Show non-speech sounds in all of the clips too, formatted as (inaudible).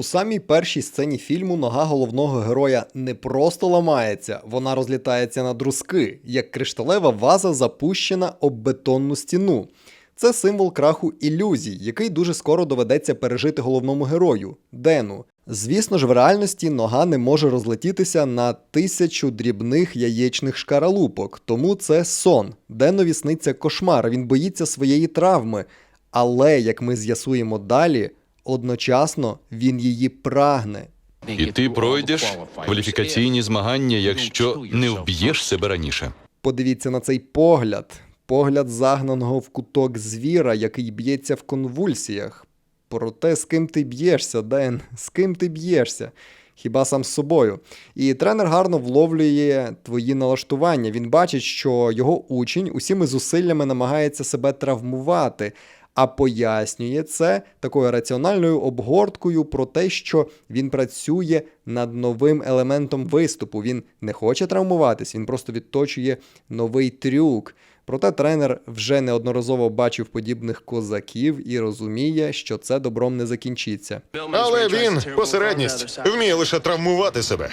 У самій першій сцені фільму нога головного героя не просто ламається, вона розлітається на друзки, як кришталева ваза запущена об бетонну стіну. Це символ краху ілюзій, який дуже скоро доведеться пережити головному герою Дену. Звісно ж, в реальності нога не може розлетітися на тисячу дрібних яєчних шкаралупок, тому це сон. Денові сниться кошмар, він боїться своєї травми. Але, як ми з'ясуємо далі, одночасно він її прагне. І ти пройдеш кваліфікаційні змагання, якщо не вб'єш себе раніше. Подивіться на цей погляд. Погляд загнаного в куток звіра, який б'ється в конвульсіях. Проте з ким ти б'єшся, Ден? З ким ти б'єшся? Хіба сам з собою. І тренер гарно вловлює твої налаштування. Він бачить, що його учень усіми зусиллями намагається себе травмувати, а пояснює це такою раціональною обгорткою про те, що він працює над новим елементом виступу. Він не хоче травмуватись, він просто відточує новий трюк. Проте тренер вже неодноразово бачив подібних козаків і розуміє, що це добром не закінчиться. Але він посередність вміє лише травмувати себе.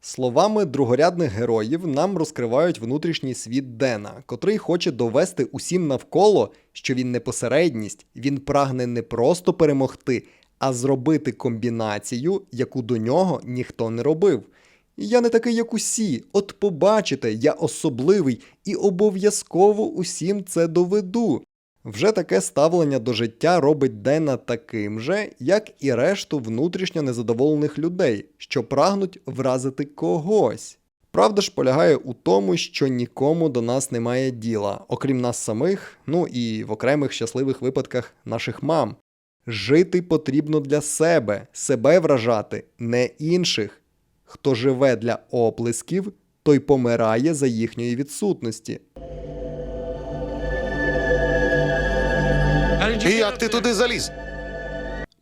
Словами другорядних героїв нам розкривають внутрішній світ Дена, котрий хоче довести усім навколо, що він не посередність, він прагне не просто перемогти, а зробити комбінацію, яку до нього ніхто не робив. Я не такий, як усі. От побачите, я особливий і обов'язково усім це доведу. Вже таке ставлення до життя робить Дена таким же, як і решту внутрішньо незадоволених людей, що прагнуть вразити когось. Правда ж полягає у тому, що нікому до нас немає діла, окрім нас самих, ну і в окремих щасливих випадках наших мам. Жити потрібно для себе, себе вражати, не інших. Хто живе для оплесків, той помирає за їхньої відсутності. І як ти туди заліз?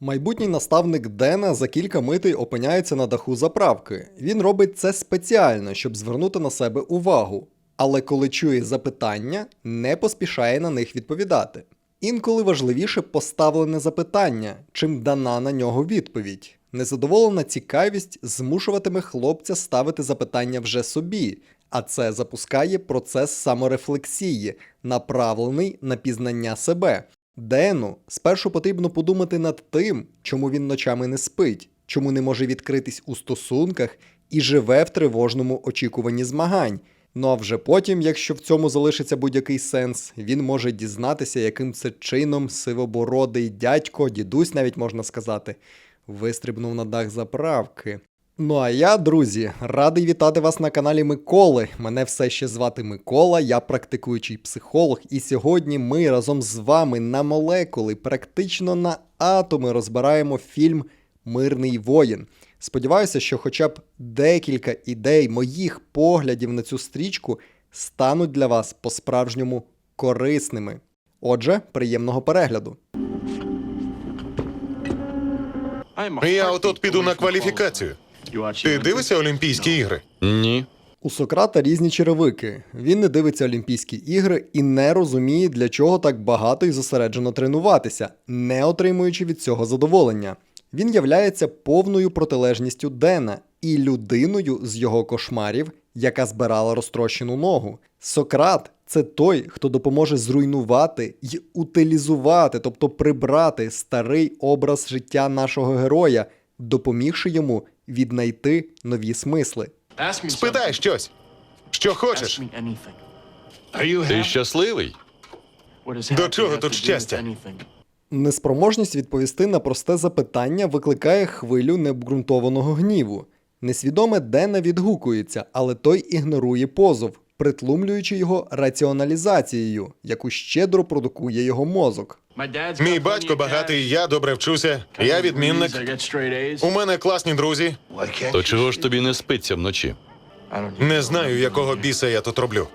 Майбутній наставник Дена за кілька митей опиняється на даху заправки. Він робить це спеціально, щоб звернути на себе увагу. Але коли чує запитання, не поспішає на них відповідати. Інколи важливіше поставлене запитання, чим дана на нього відповідь. Незадоволена цікавість змушуватиме хлопця ставити запитання вже собі, а це запускає процес саморефлексії, направлений на пізнання себе. Дену спершу потрібно подумати над тим, чому він ночами не спить, чому не може відкритись у стосунках і живе в тривожному очікуванні змагань. Ну а вже потім, якщо в цьому залишиться будь-який сенс, він може дізнатися, яким це чином сивобородий дядько, дідусь навіть можна сказати, вистрибнув на дах заправки. Ну а я, друзі, радий вітати вас на каналі Миколи. Мене все ще звати Микола, я практикуючий психолог, і сьогодні ми разом з вами на молекули, практично на атоми розбираємо фільм Мирний воїн. Сподіваюся, що хоча б декілька ідей моїх поглядів на цю стрічку стануть для вас по-справжньому корисними. Отже, приємного перегляду. Я отут піду на кваліфікацію. Ти дивишся Олімпійські ігри? Ні. У Сократа різні черевики. Він не дивиться Олімпійські ігри і не розуміє, для чого так багато і зосереджено тренуватися, не отримуючи від цього задоволення. Він являється повною протилежністю Дена і людиною з його кошмарів, яка збирала розтрощену ногу. Сократ це той, хто допоможе зруйнувати й утилізувати, тобто прибрати старий образ життя нашого героя, допомігши йому віднайти нові смисли. Спитай щось. Що хочеш? Ти щасливий? До чого тут щастя? Неспроможність відповісти на просте запитання викликає хвилю необґрунтованого гніву. Несвідоме Дена відгукується, але той ігнорує позов, притлумлюючи його раціоналізацією, яку щедро продукує його мозок. Мій батько багатий, я добре вчуся, я відмінник. У мене класні друзі. То чого ж тобі не спиться вночі? Не знаю, якого біса я тут роблю.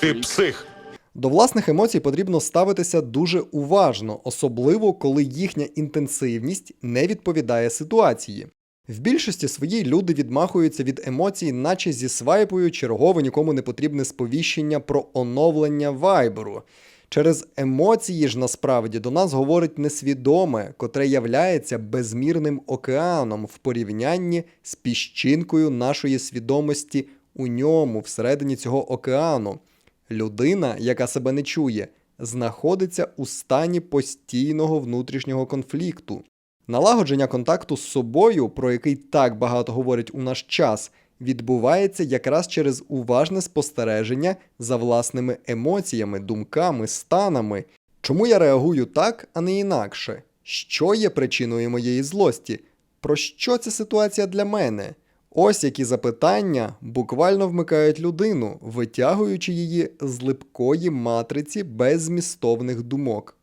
Ти псих. До власних емоцій потрібно ставитися дуже уважно, особливо коли їхня інтенсивність не відповідає ситуації. В більшості своїй люди відмахуються від емоцій, наче зі свайпою чергове нікому не потрібне сповіщення про оновлення вайберу. Через емоції ж насправді до нас говорить несвідоме, котре являється безмірним океаном в порівнянні з піщинкою нашої свідомості у ньому, всередині цього океану. Людина, яка себе не чує, знаходиться у стані постійного внутрішнього конфлікту. Налагодження контакту з собою, про який так багато говорять у наш час, відбувається якраз через уважне спостереження за власними емоціями, думками, станами. Чому я реагую так, а не інакше? Що є причиною моєї злості? Про що ця ситуація для мене? Ось які запитання буквально вмикають людину, витягуючи її з липкої матриці беззмістовних думок.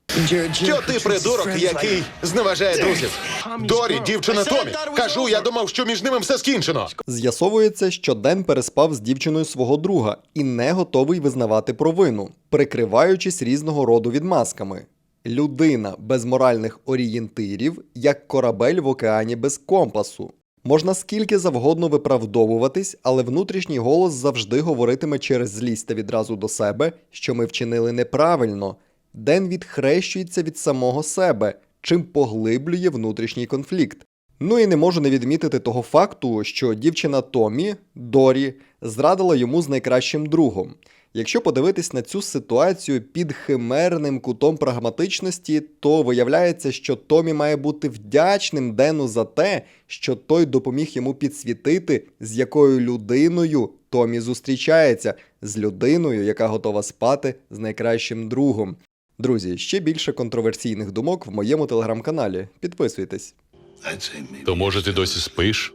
Що ти придурок, який зневажає друзів? Дорі, дівчина Томі. Кажу, я думав, що між ними все скінчено. З'ясовується, що Ден переспав з дівчиною свого друга і не готовий визнавати провину, прикриваючись різного роду відмазками. Людина без моральних орієнтирів, як корабель в океані без компасу. Можна скільки завгодно виправдовуватись, але внутрішній голос завжди говоритиме через злість та відразу до себе, що ми вчинили неправильно. Ден відхрещується від самого себе, чим поглиблює внутрішній конфлікт. Ну і не можу не відмітити того факту, що дівчина Томі Дорі зрадила йому з найкращим другом. Якщо подивитись на цю ситуацію під химерним кутом прагматичності, то виявляється, що Томі має бути вдячним Дену за те, що той допоміг йому підсвітити, з якою людиною Томі зустрічається, з людиною, яка готова спати з найкращим другом. Друзі, ще більше контроверсійних думок в моєму телеграм-каналі. Підписуйтесь. То може ти досі спиш?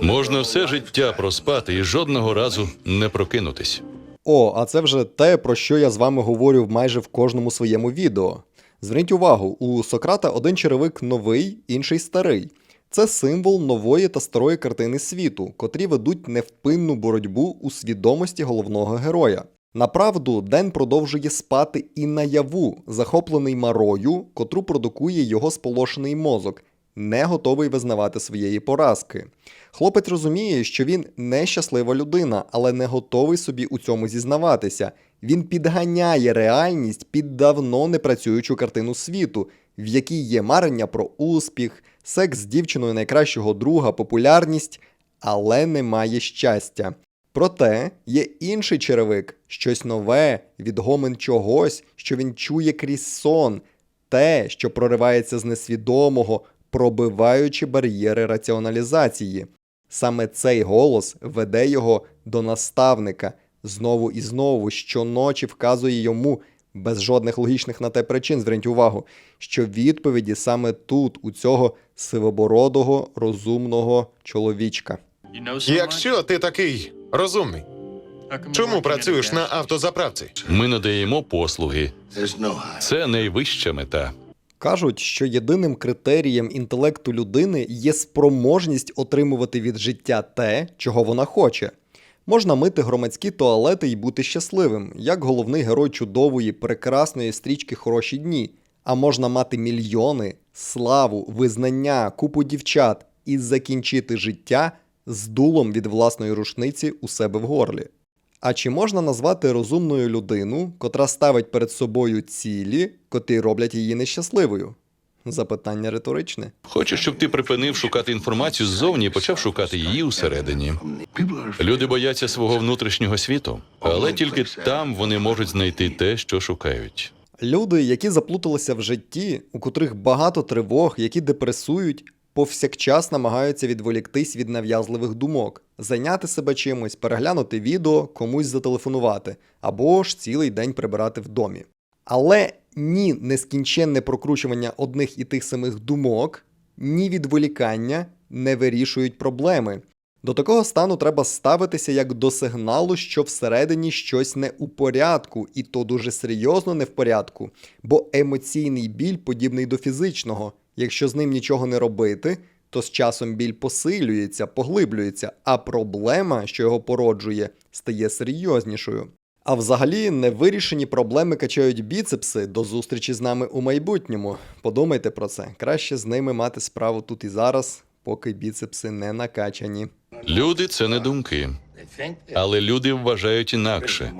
Можна все життя проспати і жодного разу не прокинутись. О, а це вже те, про що я з вами говорю майже в кожному своєму відео. Зверніть увагу, у Сократа один черевик новий, інший старий. Це символ нової та старої картини світу, котрі ведуть невпинну боротьбу у свідомості головного героя. Направду, Ден продовжує спати і наяву, захоплений марою, котру продукує його сполошений мозок, не готовий визнавати своєї поразки. Хлопець розуміє, що він нещаслива людина, але не готовий собі у цьому зізнаватися. Він підганяє реальність під давно непрацюючу картину світу, в якій є марення про успіх, секс з дівчиною найкращого друга, популярність, але немає щастя. Проте є інший черевик, щось нове, відгомин чогось, що він чує крізь сон, те, що проривається з несвідомого, пробиваючи бар'єри раціоналізації. Саме цей голос веде його до наставника, знову і знову, щоночі вказує йому, без жодних логічних на те причин, зверніть увагу, що відповіді саме тут, у цього сивобородого, розумного чоловічка. Якщо ти такий розумний, чому працюєш на автозаправці? Ми надаємо послуги. Це найвища мета. Кажуть, що єдиним критерієм інтелекту людини є спроможність отримувати від життя те, чого вона хоче. Можна мити громадські туалети і бути щасливим, як головний герой чудової, прекрасної стрічки Хороші дні. А можна мати мільйони, славу, визнання, купу дівчат і закінчити життя з дулом від власної рушниці у себе в горлі. А чи можна назвати розумною людину, котра ставить перед собою цілі, котрі роблять її нещасливою? Запитання риторичне. Хочу, щоб ти припинив шукати інформацію ззовні і почав шукати її усередині. Люди бояться свого внутрішнього світу, але тільки там вони можуть знайти те, що шукають. Люди, які заплуталися в житті, у котрих багато тривог, які депресують, повсякчас намагаються відволіктись від нав'язливих думок, зайняти себе чимось, переглянути відео, комусь зателефонувати, або ж цілий день прибирати в домі. Але ні нескінченне прокручування одних і тих самих думок, ні відволікання не вирішують проблеми. До такого стану треба ставитися як до сигналу, що всередині щось не у порядку, і то дуже серйозно не в порядку, бо емоційний біль подібний до фізичного. Якщо з ним нічого не робити, то з часом біль посилюється, поглиблюється, а проблема, що його породжує, стає серйознішою. А взагалі невирішені проблеми качають біцепси до зустрічі з нами у майбутньому. Подумайте про це. Краще з ними мати справу тут і зараз, поки біцепси не накачані. Люди це не думки, але люди вважають інакше.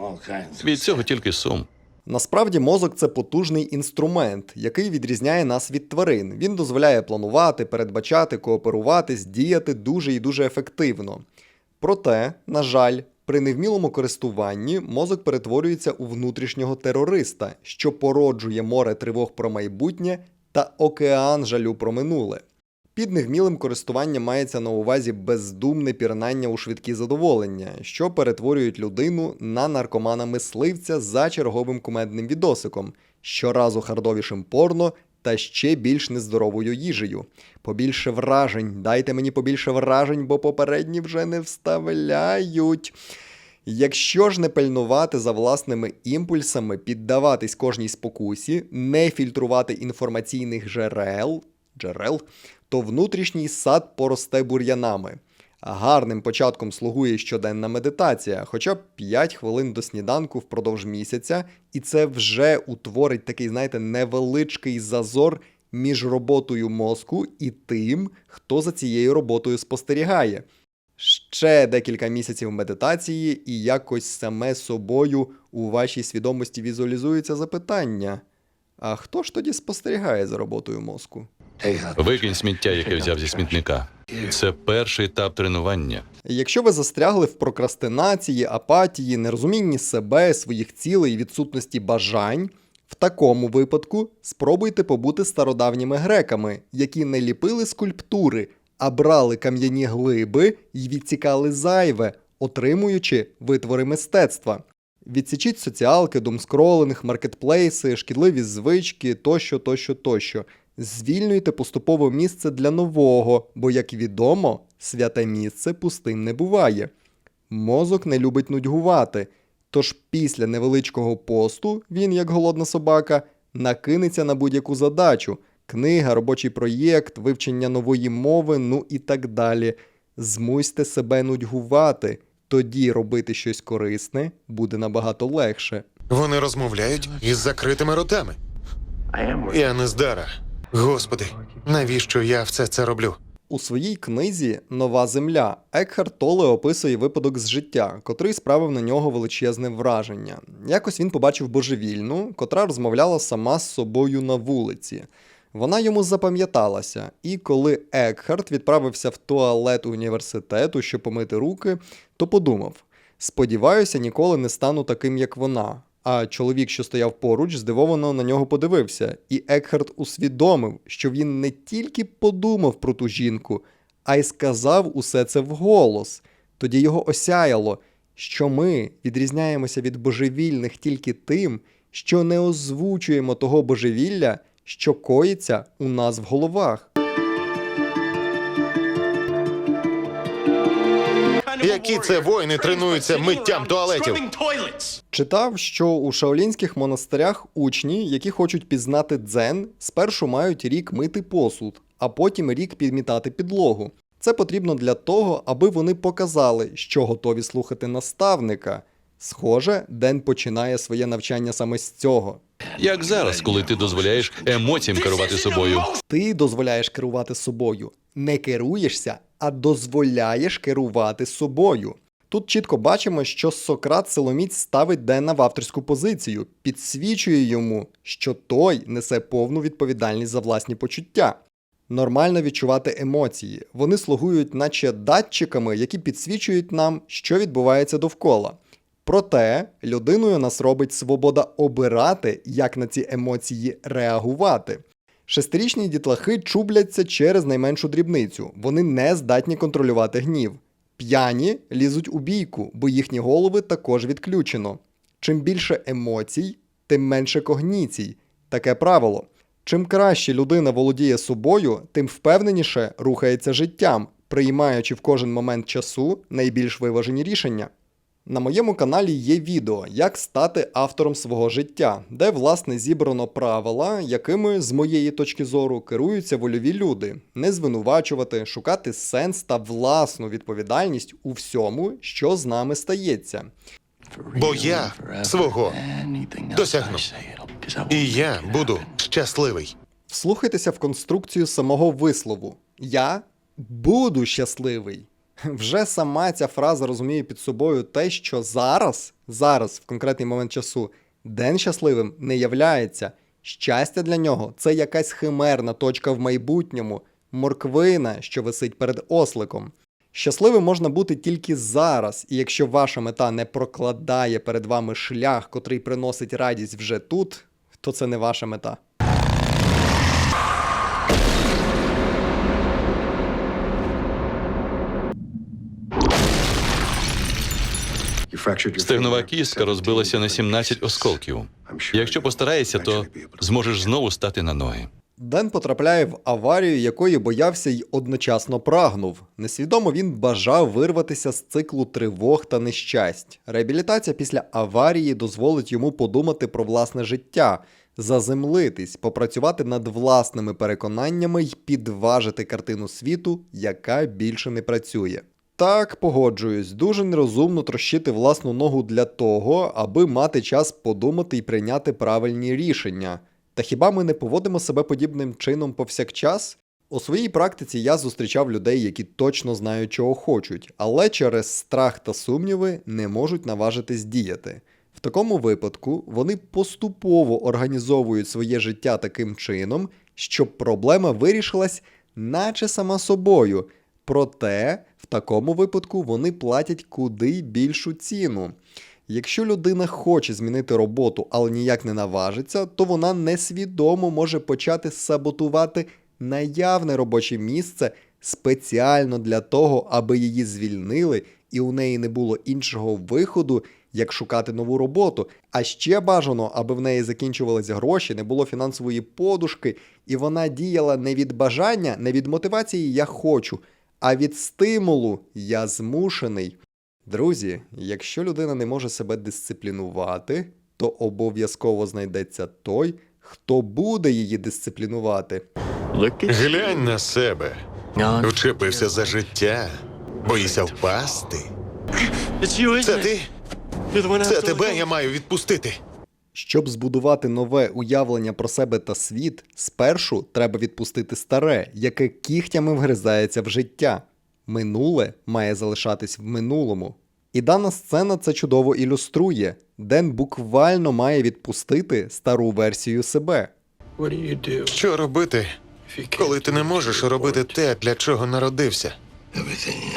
Від цього тільки сум. Насправді мозок це потужний інструмент, який відрізняє нас від тварин. Він дозволяє планувати, передбачати, кооперуватись, діяти дуже і дуже ефективно. Проте, на жаль, при невмілому користуванні мозок перетворюється у внутрішнього терориста, що породжує море тривог про майбутнє та океан жалю про минуле. Під невмілим користуванням мається на увазі бездумне пірнання у швидкі задоволення, що перетворюють людину на наркомана-мисливця за черговим кумедним відосиком, щоразу хардовішим порно та ще більш нездоровою їжею. Побільше вражень, дайте мені побільше вражень, бо попередні вже не вставляють. Якщо ж не пильнувати за власними імпульсами, піддаватись кожній спокусі, не фільтрувати інформаційних джерел, джерел, то внутрішній сад поросте бур'янами. Гарним початком слугує щоденна медитація, хоча б 5 хвилин до сніданку впродовж місяця, і це вже утворить такий, знаєте, невеличкий зазор між роботою мозку і тим, хто за цією роботою спостерігає. Ще декілька місяців медитації, і якось саме собою у вашій свідомості візуалізується запитання: а хто ж тоді спостерігає за роботою мозку? Викинь сміття, яке взяв зі смітника. Це перший етап тренування. Якщо ви застрягли в прокрастинації, апатії, нерозумінні себе, своїх цілей і відсутності бажань, в такому випадку спробуйте побути стародавніми греками, які не ліпили скульптури, а брали кам'яні глиби і відсікали зайве, отримуючи витвори мистецтва. Відсічіть соціалки, думскролинг, маркетплейси, шкідливі звички тощо, тощо, тощо. Звільнюйте поступово місце для нового, бо, як відомо, святе місце пустим не буває. Мозок не любить нудьгувати, тож після невеличкого посту він, як голодна собака, накинеться на будь-яку задачу книга, робочий проєкт, вивчення нової мови, ну і так далі. Змусьте себе нудьгувати, тоді робити щось корисне буде набагато легше. Вони розмовляють із закритими ротами. Я не здара. Господи, навіщо я все це роблю? У своїй книзі Нова земля Екхарт Толе описує випадок з життя, котрий справив на нього величезне враження. Якось він побачив божевільну, котра розмовляла сама з собою на вулиці. Вона йому запам'яталася, і коли Екхарт відправився в туалет університету, щоб помити руки, то подумав: сподіваюся, ніколи не стану таким, як вона. А чоловік, що стояв поруч, здивовано на нього подивився, і Екхарт усвідомив, що він не тільки подумав про ту жінку, а й сказав усе це вголос. Тоді його осяяло, що ми відрізняємося від божевільних тільки тим, що не озвучуємо того божевілля, що коїться у нас в головах. Які це воїни тренуються миттям туалетів? Читав, що у шаолінських монастирях учні, які хочуть пізнати дзен, спершу мають рік мити посуд, а потім рік підмітати підлогу. Це потрібно для того, аби вони показали, що готові слухати наставника. Схоже, Ден починає своє навчання саме з цього. Як зараз, коли ти дозволяєш емоціям керувати собою. Ти дозволяєш керувати собою, не керуєшся, а дозволяєш керувати собою. Тут чітко бачимо, що Сократ силоміць ставить Дена в авторську позицію, підсвічує йому, що той несе повну відповідальність за власні почуття. Нормально відчувати емоції. Вони слугують, наче датчиками, які підсвічують нам, що відбувається довкола. Проте людиною нас робить свобода обирати, як на ці емоції реагувати. Шестирічні дітлахи чубляться через найменшу дрібницю. Вони не здатні контролювати гнів. П'яні лізуть у бійку, бо їхні голови також відключено. Чим більше емоцій, тим менше когніцій. Таке правило. Чим краще людина володіє собою, тим впевненіше рухається життям, приймаючи в кожен момент часу найбільш виважені рішення. На моєму каналі є відео, як стати автором свого життя, де власне зібрано правила, якими, з моєї точки зору, керуються вольові люди, не звинувачувати, шукати сенс та власну відповідальність у всьому, що з нами стається. Бо я свого досягну. І я буду щасливий. Вслухайтеся в конструкцію самого вислову: Я буду щасливий. Вже сама ця фраза розуміє під собою те, що зараз, зараз, в конкретний момент часу, Ден щасливим не являється. Щастя для нього це якась химерна точка в майбутньому, морквина, що висить перед осликом. Щасливим можна бути тільки зараз, і якщо ваша мета не прокладає перед вами шлях, котрий приносить радість вже тут, то це не ваша мета. Стегнова кістка розбилася на 17 осколків. Якщо постараєшся, то зможеш знову стати на ноги. Ден потрапляє в аварію, якої боявся й одночасно прагнув. Несвідомо він бажав вирватися з циклу тривог та нещасть. Реабілітація після аварії дозволить йому подумати про власне життя, заземлитись, попрацювати над власними переконаннями й підважити картину світу, яка більше не працює. Так, погоджуюсь, дуже нерозумно трощити власну ногу для того, аби мати час подумати і прийняти правильні рішення. Та хіба ми не поводимо себе подібним чином повсякчас? У своїй практиці я зустрічав людей, які точно знають, чого хочуть, але через страх та сумніви не можуть наважитись діяти. В такому випадку вони поступово організовують своє життя таким чином, щоб проблема вирішилась наче сама собою. Проте в такому випадку вони платять куди більшу ціну. Якщо людина хоче змінити роботу, але ніяк не наважиться, то вона несвідомо може почати саботувати наявне робоче місце спеціально для того, аби її звільнили, і у неї не було іншого виходу, як шукати нову роботу. А ще бажано, аби в неї закінчувалися гроші, не було фінансової подушки, і вона діяла не від бажання, не від мотивації я хочу, а від стимулу я змушений. Друзі, якщо людина не може себе дисциплінувати, то обов'язково знайдеться той, хто буде її дисциплінувати. Глянь на себе. Вчепився за життя. Боїся впасти. Це ти? Це тебе я маю відпустити. Щоб збудувати нове уявлення про себе та світ, спершу треба відпустити старе, яке кігтями вгризається в життя. Минуле має залишатись в минулому. І дана сцена це чудово ілюструє. Ден буквально має відпустити стару версію себе. Що робити, коли ти не можеш робити те, для чого народився?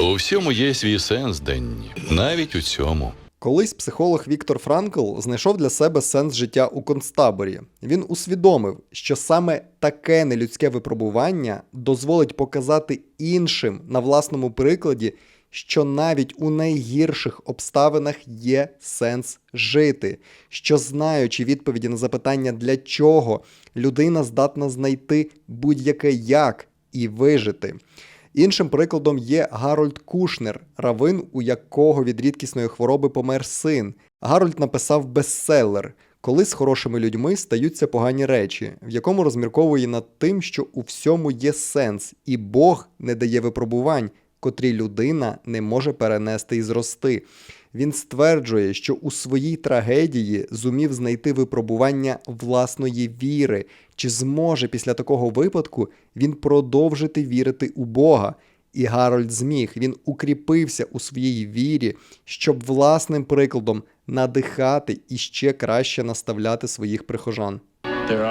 У всьому є свій сенс, Денні. Навіть у цьому. Колись психолог Віктор Франкл знайшов для себе сенс життя у концтаборі. Він усвідомив, що саме таке нелюдське випробування дозволить показати іншим на власному прикладі, що навіть у найгірших обставинах є сенс жити, що знаючи відповіді на запитання для чого, людина здатна знайти будь-яке як і вижити. Іншим прикладом є Гарольд Кушнер, равин, у якого від рідкісної хвороби помер син. Гарольд написав бестселер Коли з хорошими людьми стаються погані речі, в якому розмірковує над тим, що у всьому є сенс, і Бог не дає випробувань, котрі людина не може перенести і зрости. Він стверджує, що у своїй трагедії зумів знайти випробування власної віри, чи зможе після такого випадку він продовжити вірити у Бога. І Гарольд зміг, він укріпився у своїй вірі, щоб власним прикладом надихати і ще краще наставляти своїх прихожан.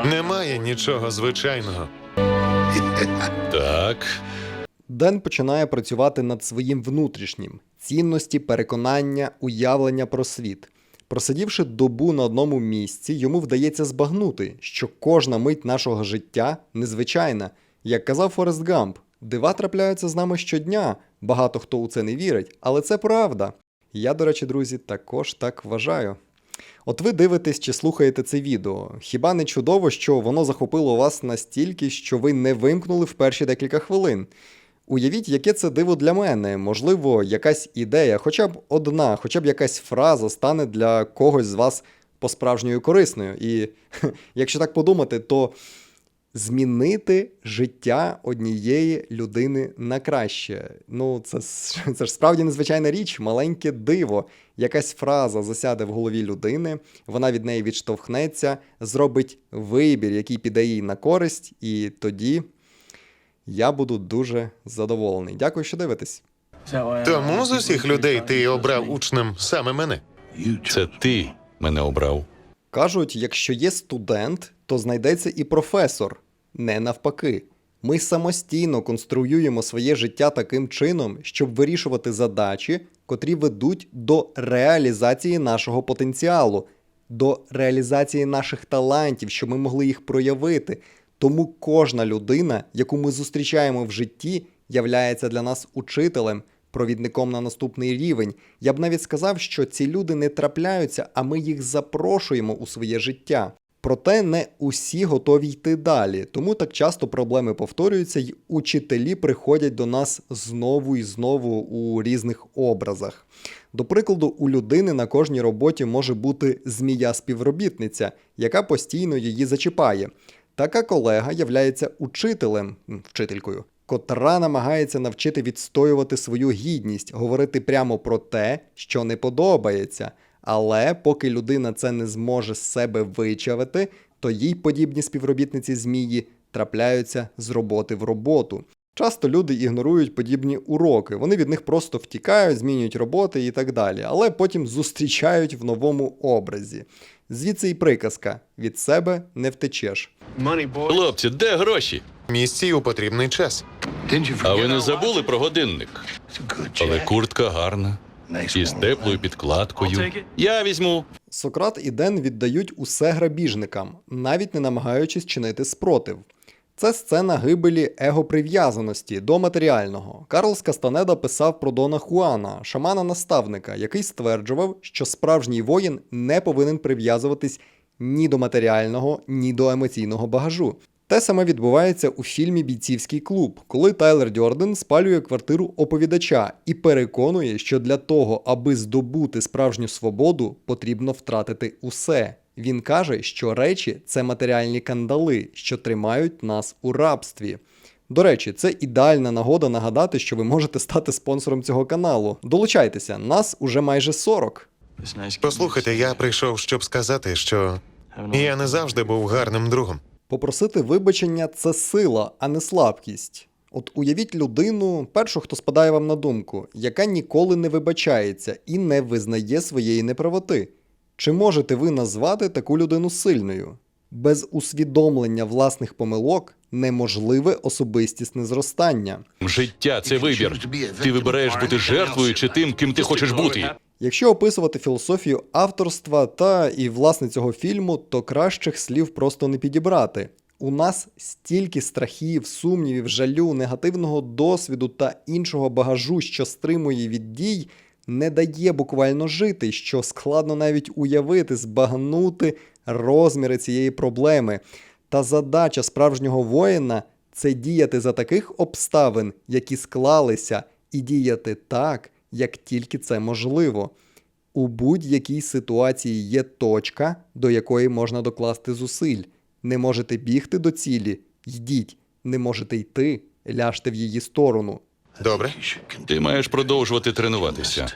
Немає нічого звичайного. (laughs) Так, Ден починає працювати над своїм внутрішнім цінності, переконання, уявлення про світ. Просидівши добу на одному місці, йому вдається збагнути, що кожна мить нашого життя незвичайна. Як казав Форест Гамп, дива трапляються з нами щодня. Багато хто у це не вірить, але це правда. Я, до речі, друзі, також так вважаю. От ви дивитесь чи слухаєте це відео. Хіба не чудово, що воно захопило вас настільки, що ви не вимкнули в перші декілька хвилин? Уявіть, яке це диво для мене. Можливо, якась ідея, хоча б одна, хоча б якась фраза стане для когось з вас по-справжньою корисною. І (laughs) якщо так подумати, то змінити життя однієї людини на краще. Ну, це, (laughs) це ж справді незвичайна річ, маленьке диво. Якась фраза засяде в голові людини, вона від неї відштовхнеться, зробить вибір, який піде їй на користь, і тоді я буду дуже задоволений. Дякую, що дивитесь. Тому з усіх людей ти обрав учнем саме мене. це ти мене обрав. Кажуть, якщо є студент, то знайдеться і професор. Не навпаки. Ми самостійно конструюємо своє життя таким чином, щоб вирішувати задачі, котрі ведуть до реалізації нашого потенціалу, до реалізації наших талантів, щоб ми могли їх проявити. Тому кожна людина, яку ми зустрічаємо в житті, являється для нас учителем, провідником на наступний рівень. Я б навіть сказав, що ці люди не трапляються, а ми їх запрошуємо у своє життя. Проте не усі готові йти далі, тому так часто проблеми повторюються, й учителі приходять до нас знову і знову у різних образах. До прикладу, у людини на кожній роботі може бути змія-співробітниця, яка постійно її зачіпає. Така колега являється учителем, вчителькою, котра намагається навчити відстоювати свою гідність, говорити прямо про те, що не подобається. Але поки людина це не зможе з себе вичавити, то їй подібні співробітниці змії трапляються з роботи в роботу. Часто люди ігнорують подібні уроки, вони від них просто втікають, змінюють роботи і так далі, але потім зустрічають в новому образі. Звідси і приказка: від себе не втечеш. Хлопці, де гроші? Місці у потрібний час. А ви не забули про годинник? Але куртка гарна. І з теплою підкладкою. Я візьму. Сократ і Ден віддають усе грабіжникам, навіть не намагаючись чинити спротив. Це сцена гибелі его-прив'язаності до матеріального. Карлс Кастанеда писав про Дона Хуана, шамана-наставника, який стверджував, що справжній воїн не повинен прив'язуватись ні до матеріального, ні до емоційного багажу. Те саме відбувається у фільмі Бійцівський клуб, коли Тайлер Дьорден спалює квартиру оповідача і переконує, що для того, аби здобути справжню свободу, потрібно втратити усе. Він каже, що речі це матеріальні кандали, що тримають нас у рабстві. До речі, це ідеальна нагода нагадати, що ви можете стати спонсором цього каналу. Долучайтеся, нас уже майже 40. Послухайте, я прийшов, щоб сказати, що я не завжди був гарним другом. Попросити вибачення це сила, а не слабкість. От уявіть людину, першу, хто спадає вам на думку, яка ніколи не вибачається і не визнає своєї неправоти. Чи можете ви назвати таку людину сильною? Без усвідомлення власних помилок неможливе особистісне зростання. Життя це вибір. Ти вибираєш бути жертвою чи тим, ким ти хочеш бути. Якщо описувати філософію авторства та і власне цього фільму, то кращих слів просто не підібрати. У нас стільки страхів, сумнівів, жалю, негативного досвіду та іншого багажу, що стримує від дій, не дає буквально жити, що складно навіть уявити, збагнути розміри цієї проблеми. Та задача справжнього воїна це діяти за таких обставин, які склалися, і діяти так, як тільки це можливо. У будь-якій ситуації є точка, до якої можна докласти зусиль. Не можете бігти до цілі, йдіть, не можете йти, ляжте в її сторону. Добре? Ти маєш продовжувати тренуватися.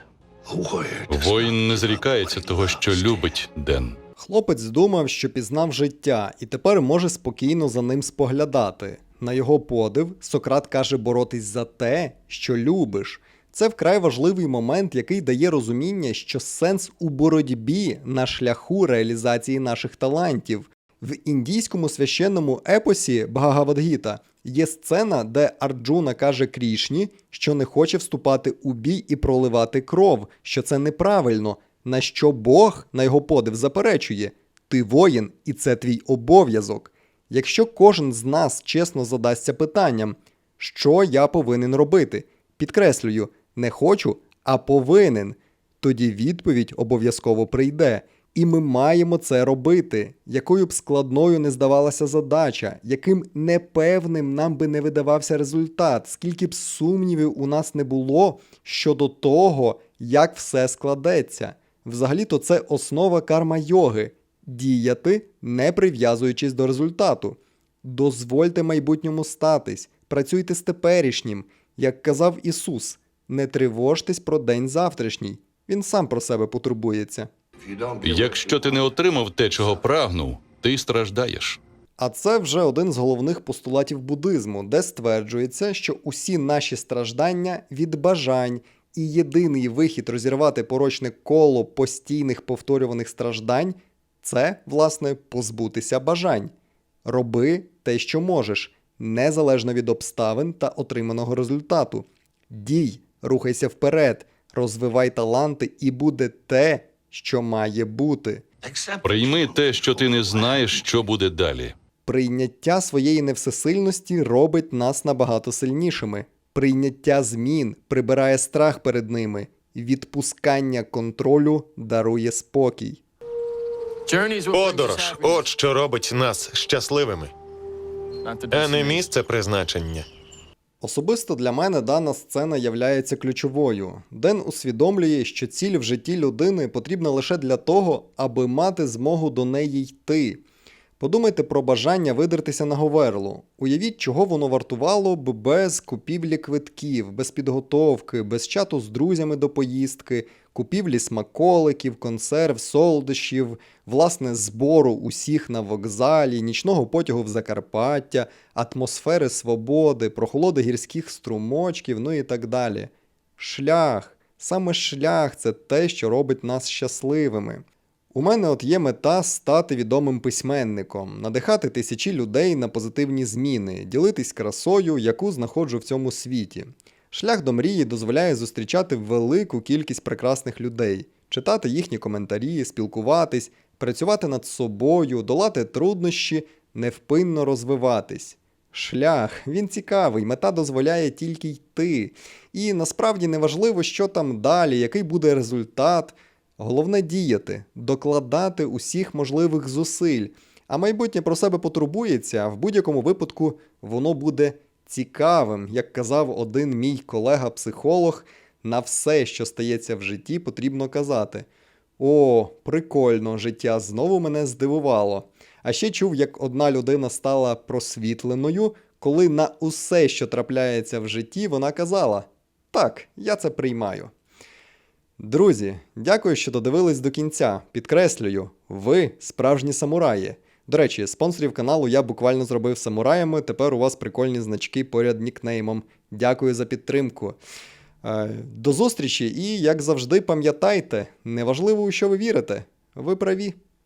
Воїн не зрікається того, що любить Ден. Хлопець думав, що пізнав життя, і тепер може спокійно за ним споглядати. На його подив, Сократ каже боротись за те, що любиш. Це вкрай важливий момент, який дає розуміння, що сенс у боротьбі на шляху реалізації наших талантів. В індійському священному епосі Бхагавадгіта є сцена, де Арджуна каже Крішні, що не хоче вступати у бій і проливати кров, що це неправильно. На що Бог на його подив заперечує: ти воїн, і це твій обов'язок. Якщо кожен з нас чесно задасться питанням, що я повинен робити, підкреслюю, не хочу, а повинен, тоді відповідь обов'язково прийде. І ми маємо це робити, якою б складною не здавалася задача, яким непевним нам би не видавався результат, скільки б сумнівів у нас не було щодо того, як все складеться. Взагалі-то це основа карма йоги діяти, не прив'язуючись до результату. Дозвольте майбутньому статись, працюйте з теперішнім, як казав Ісус, не тривожтесь про день завтрашній. Він сам про себе потурбується. Якщо ти не отримав те, чого прагнув, ти страждаєш. А це вже один з головних постулатів буддизму, де стверджується, що усі наші страждання від бажань, і єдиний вихід розірвати порочне коло постійних повторюваних страждань Це, власне, позбутися бажань. Роби те, що можеш, незалежно від обставин та отриманого результату. Дій, рухайся вперед, розвивай таланти, і буде те, що має бути. Прийми те, що ти не знаєш, що буде далі. Прийняття своєї невсесильності робить нас набагато сильнішими. Прийняття змін прибирає страх перед ними. Відпускання контролю дарує спокій. Подорож, от що робить нас щасливими, а не місце призначення. Особисто для мене дана сцена являється ключовою. Ден усвідомлює, що ціль в житті людини потрібна лише для того, аби мати змогу до неї йти. Подумайте про бажання видертися на Говерлу. Уявіть, чого воно вартувало б без купівлі квитків, без підготовки, без чату з друзями до поїздки, купівлі смаколиків, консерв, солодощів, власне, збору усіх на вокзалі, нічного потягу в Закарпаття, атмосфери свободи, прохолоди гірських струмочків, ну і так далі. Шлях, саме шлях це те, що робить нас щасливими. У мене от є мета стати відомим письменником, надихати тисячі людей на позитивні зміни, ділитись красою, яку знаходжу в цьому світі. Шлях до мрії дозволяє зустрічати велику кількість прекрасних людей, читати їхні коментарі, спілкуватись, працювати над собою, долати труднощі, невпинно розвиватись. Шлях, він цікавий, мета дозволяє тільки йти. І насправді неважливо, що там далі, який буде результат. Головне діяти, докладати усіх можливих зусиль. А майбутнє про себе потурбується, а в будь-якому випадку воно буде цікавим. Як казав один мій колега-психолог, на все, що стається в житті, потрібно казати: О, прикольно, життя знову мене здивувало. А ще чув, як одна людина стала просвітленою, коли на усе, що трапляється в житті, вона казала: Так, я це приймаю. Друзі, дякую, що додивились до кінця. Підкреслюю, ви справжні самураї. До речі, спонсорів каналу я буквально зробив самураями. Тепер у вас прикольні значки поряд нікнеймом. Дякую за підтримку. Е, До зустрічі і, як завжди, пам'ятайте, неважливо, у що ви вірите. Ви праві.